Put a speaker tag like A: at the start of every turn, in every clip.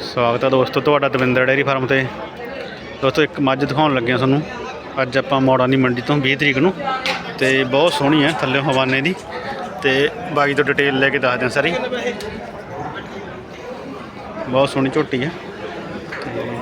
A: ਸਵਾਗਤ ਹੈ ਦੋਸਤੋ, ਤੁਹਾਡਾ ਦਵਿੰਦਰ ਡੇਅਰੀ ਫਾਰਮ ਤੇ। ਦੋਸਤੋ, ਇੱਕ ਮੱਝ ਦਿਖਾਉਣ ਲੱਗੇ ਹਾਂ ਤੁਹਾਨੂੰ। ਅੱਜ ਆਪਾਂ ਮੋੜਾਂ ਮੰਡੀ ਤੋਂ 20 ਤਰੀਕ ਨੂੰ। ਤੇ ਬਹੁਤ ਸੋਹਣੀ ਹੈ, ਥੱਲੇ ਹਵਾਨੇ ਦੀ। ਤੇ ਬਾਕੀ ਤੋਂ ਡਿਟੇਲ ਲੈ ਕੇ ਦੱਸਦੇ ਹਾਂ ਸਾਰੀ। ਬਹੁਤ ਸੋਹਣੀ ਝੋਟੀ ਹੈ। ਤੇ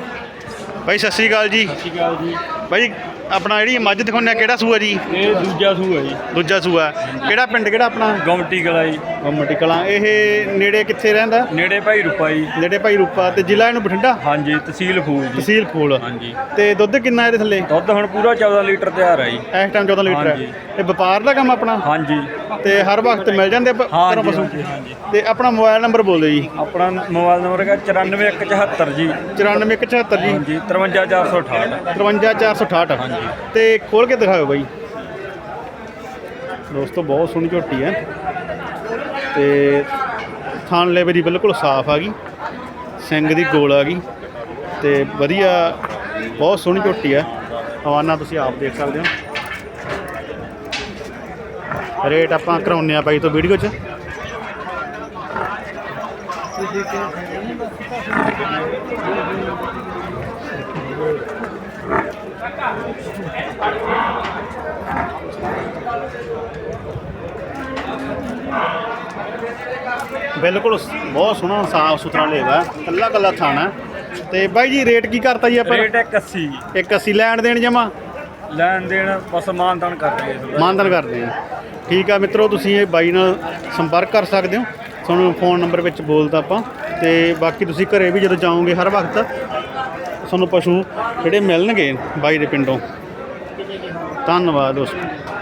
A: ਬਾਈ ਸਤਿ ਸ਼੍ਰੀ ਅਕਾਲ ਜੀ।
B: ਸਤਿ ਸ਼੍ਰੀ ਅਕਾਲ ਜੀ।
A: ਬਾਈ ਆਪਣਾ ਜਿਹੜੀ ਮੱਝ ਦਿਖਾਉਂਦੇ ਆ ਕਿਹੜਾ ਸੂਆ ਜੀ?
B: ਇਹ ਦੂਜਾ ਸੂ ਹੈ ਜੀ।
A: ਦੂਜਾ ਸੂਆ। ਕਿਹੜਾ ਪਿੰਡ ਕਿਹੜਾ ਆਪਣਾ?
B: ਗੌਮਟੀ ਕਲਾ ਜੀ।
A: ਗੰਮਟੀ ਕਲਾਂ। ਇਹ ਨੇੜੇ ਕਿੱਥੇ ਰਹਿੰਦਾ?
B: ਨੇੜੇ ਭਾਈ ਰੂਪਾ ਜੀ।
A: ਨੇੜੇ ਭਾਈ ਰੂਪਾ। ਤੇ ਜ਼ਿਲ੍ਹਾ ਇਹਨੂੰ ਬਠਿੰਡਾ?
B: ਹਾਂਜੀ ਤਹਿਸੀਲ ਫੂਲ ਜੀ।
A: ਤਹਿਸੀਲ ਫੂਲ।
B: ਹਾਂਜੀ।
A: ਤੇ ਦੁੱਧ ਕਿੰਨਾ ਇਹਦੇ ਥੱਲੇ?
B: ਦੁੱਧ ਹੁਣ ਪੂਰਾ 14 ਲੀਟਰ ਤਿਆਰ ਹੈ ਜੀ।
A: ਇਸ ਟਾਈਮ 14 ਲੀਟਰ
B: ਹਾਂਜੀ।
A: ਹੈ ਇਹ ਵਪਾਰ ਦਾ ਕੰਮ ਆਪਣਾ?
B: ਹਾਂਜੀ।
A: ਤੇ ਹਰ ਵਕਤ ਮਿਲ ਜਾਂਦੇ ਪ- ਘਰੋਂ
B: ਜੀ,
A: ਪਸ਼ੂ?
B: ਹਾਂਜੀ, ਹਾਂਜੀ।
A: ਤੇ ਆਪਣਾ ਮੋਬਾਈਲ ਨੰਬਰ ਬੋਲ ਜੀ।
B: ਆਪਣਾ ਮੋਬਾਈਲ ਨੰਬਰ ਹੈਗਾ 94174 ਜੀ।
A: 94174 ਜੀ।
B: ਹਾਂਜੀ 53468
A: 53468
B: ਹਾਂਜੀ।
A: ਤੇ ਖੋਲ ਕੇ ਦਿਖਾਓ ਬਾਈ। ਦੋਸਤੋ ਬਹੁਤ ਸੋਹਣੀ ਝੋਟੀ ਹੈ। ਤੇ ਥਾਨ ਲੈਵਲ ਦੀ ਬਿਲਕੁਲ ਸਾਫ਼ ਆ ਗਈ। ਸਿੰਘ ਦੀ ਗੋਲ ਆ ਗਈ। ਤੇ ਵਧੀਆ ਬਹੁਤ ਸੋਹਣੀ ਝੋਟੀ ਹੈ। ਹਵਾਨਾ ਤੁਸੀਂ ਆਪ ਦੇਖ ਸਕਦੇ ਹੋ। ਰੇਟ ਆਪਾਂ ਕਰਾਉਂਦੇ ਆ ਬਾਈ ਤੋਂ ਵੀਡੀਓ 'ਚ। ਬਿਲਕੁਲ ਬਹੁਤ ਸੋਹਣਾ ਸਾਫ਼ ਸੁਥਰਾ ਲੇਵਾ ਕੱਲਾ ਕੱਲਾ ਥਾਣਾ ਤੇ ਬਾਈ ਜੀ ਰੇਟ ਕੀ ਕਰਤਾ ਜੀ ਆਪਾਂ?
B: ਰੇਟ ਹੈ 81
A: ਇੱਕ ਅਸੀਂ। ਲੈਣ ਦੇਣ ਜਮਾ?
B: ਲੈਣ ਦੇਣ ਬਸ ਮਾਨਦਾਨ ਕਰ ਰਹੇ ਹਾਂ
A: ਮਾਨਦਨ ਕਰਦੇ ਆ। ਠੀਕ ਆ ਮਿੱਤਰੋ ਤੁਸੀਂ ਇਹ ਬਾਈ ਨਾਲ ਸੰਪਰਕ ਕਰ ਸਕਦੇ ਹੋ। ਤੁਹਾਨੂੰ ਫੋਨ ਨੰਬਰ ਵਿੱਚ ਬੋਲਤਾ ਆਪਾਂ। ਤੇ ਬਾਕੀ ਤੁਸੀਂ ਘਰੇ ਵੀ ਜਦੋਂ ਜਾਓਗੇ ਹਰ ਵਕਤ ਤੁਹਾਨੂੰ ਪਸ਼ੂ ਜਿਹੜੇ ਮਿਲਣਗੇ ਬਾਈ ਦੇ ਪਿੰਡੋਂ। ਧੰਨਵਾਦ ਦੋਸਤੋ